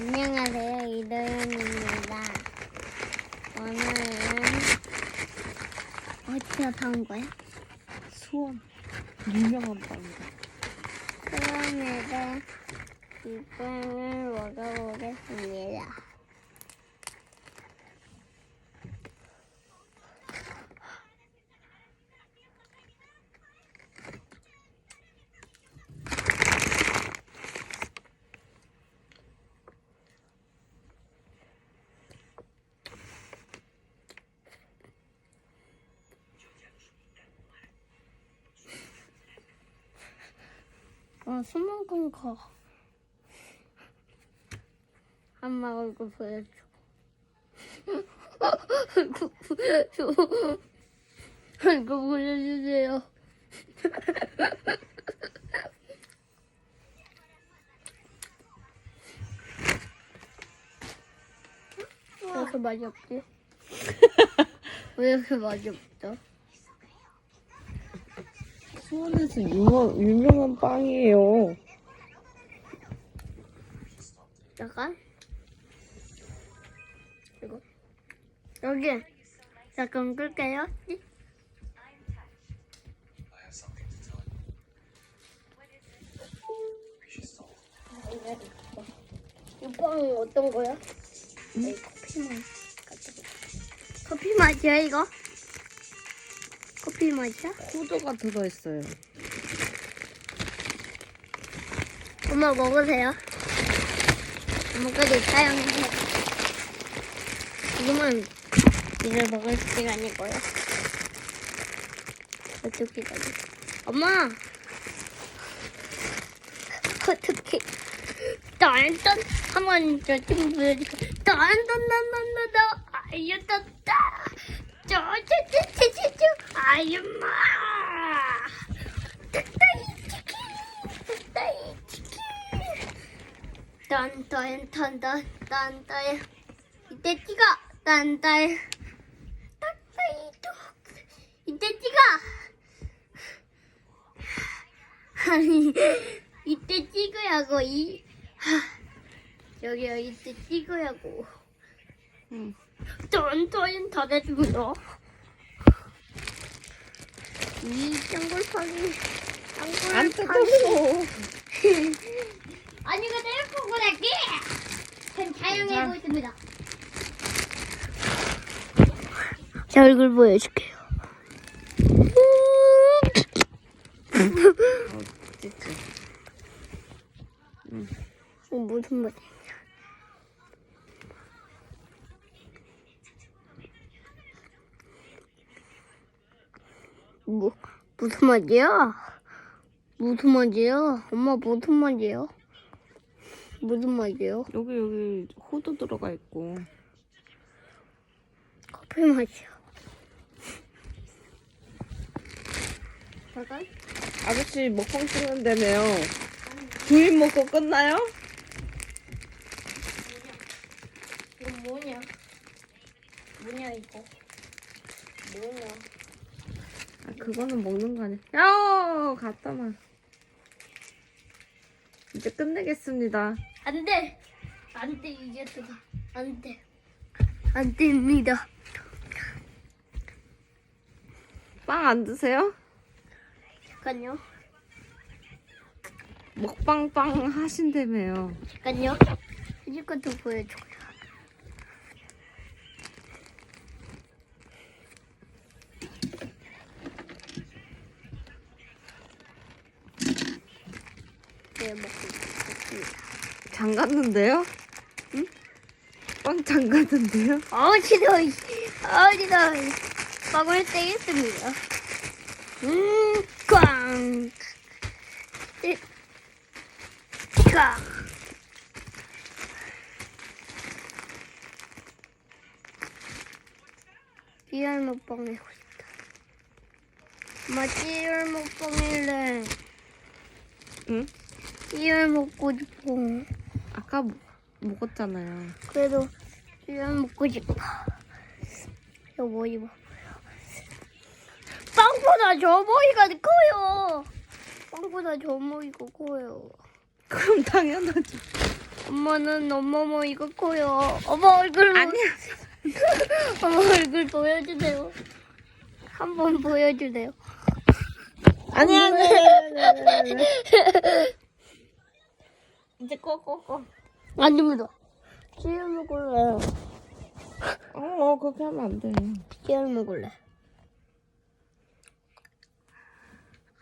안녕하세요. 이도현입니다. 오늘은 어디서 사온 거야? 수원 유명한 빵이다. 수원에서 이 빵을 먹어보겠습니다. 어, 수만큼 커. 엄마 얼굴 보여줘. 얼굴 보여줘. 얼굴 보여주세요. 왜 이렇게 맛이 없지? 왜 이렇게 맛이 없죠? 수원에서 유명, 유명한 빵이에요. 잠깐. 이거. 여기. 잠깐 끌게요. 이 빵은 어떤 거야? 이 커피 맛. 커피 맛이야 이거? 커피 맛이야? 호두가 들어있어요. 엄마 먹으세요. 엄마까지 사용해요. 지금은 이걸 먹을 시간이고요. 어떻게 가지? 엄마! 어떻게? 딴딴 한번 저 친구들이 딴딴딴딴딴 아유따따 아유마 따따이 치킨 따따이 치킨 딴딴딴딴딴딴 이때 찍어 딴딴 따따이 뚝 이때 찍어 아니 이때 찍으라고 이 하, 여기요 이때 찍으라고 응. 딴딴 닫아주고요 이 짱골파기 안 짱골파기 뜯었어. 아니 이거 내가 보고 갈게 전 사용하고 있습니다 제 얼굴 보여줄게요 찢지. 어, 무슨 말이야? 뭐 무슨 말이야? 무슨 말이야? 엄마 무슨 말이야? 무슨 말이야? 여기 여기 호두 들어가 있고. 커피 맛이야. 잠깐. 아저씨 먹방 찍는다며요. 두입 먹고 끝나요? 이거 뭐냐? 뭐냐 이거? 뭐냐? 아 그거는 먹는 거 아니야? 야 놔. 이제 끝내겠습니다. 안 돼! 안 돼, 이게 또. 안 돼. 안 됩니다. 빵 안 드세요? 잠깐요. 먹방 빵 하신다며요. 잠깐요. 해줄 것도 보여줘 요. 네, 먹고 있습니다. 장갔는데요? 응? 빵 장갔는데요? 어디다, 어디다, 빵을 떼겠습니다. 음, 꽝! 이, 꽝! 리얼 먹방 해고 싶다. 엄마, 리얼 먹방일래. 응? 리얼 먹고 싶어. 아까 먹- 먹었잖아요. 그래도 리얼 먹고 싶어. 이거 뭐? 빵보다 저 머리가 커요. 빵보다 저 머리가 커요. 그럼 당연하죠. 엄마는 엄마 뭐 이거 커요. 엄마 얼굴 보- 아니야. 엄마 얼굴 보여주세요. 한번 보여주세요. 아니야. 이제 꺼, 꺼, 꺼. 안 됩니다. 씨알 먹을래요. 어, 어, 그렇게 하면 안 돼. 씨알 먹을래.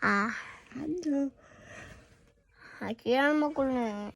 아, 안 돼. 아 씨알 먹을래.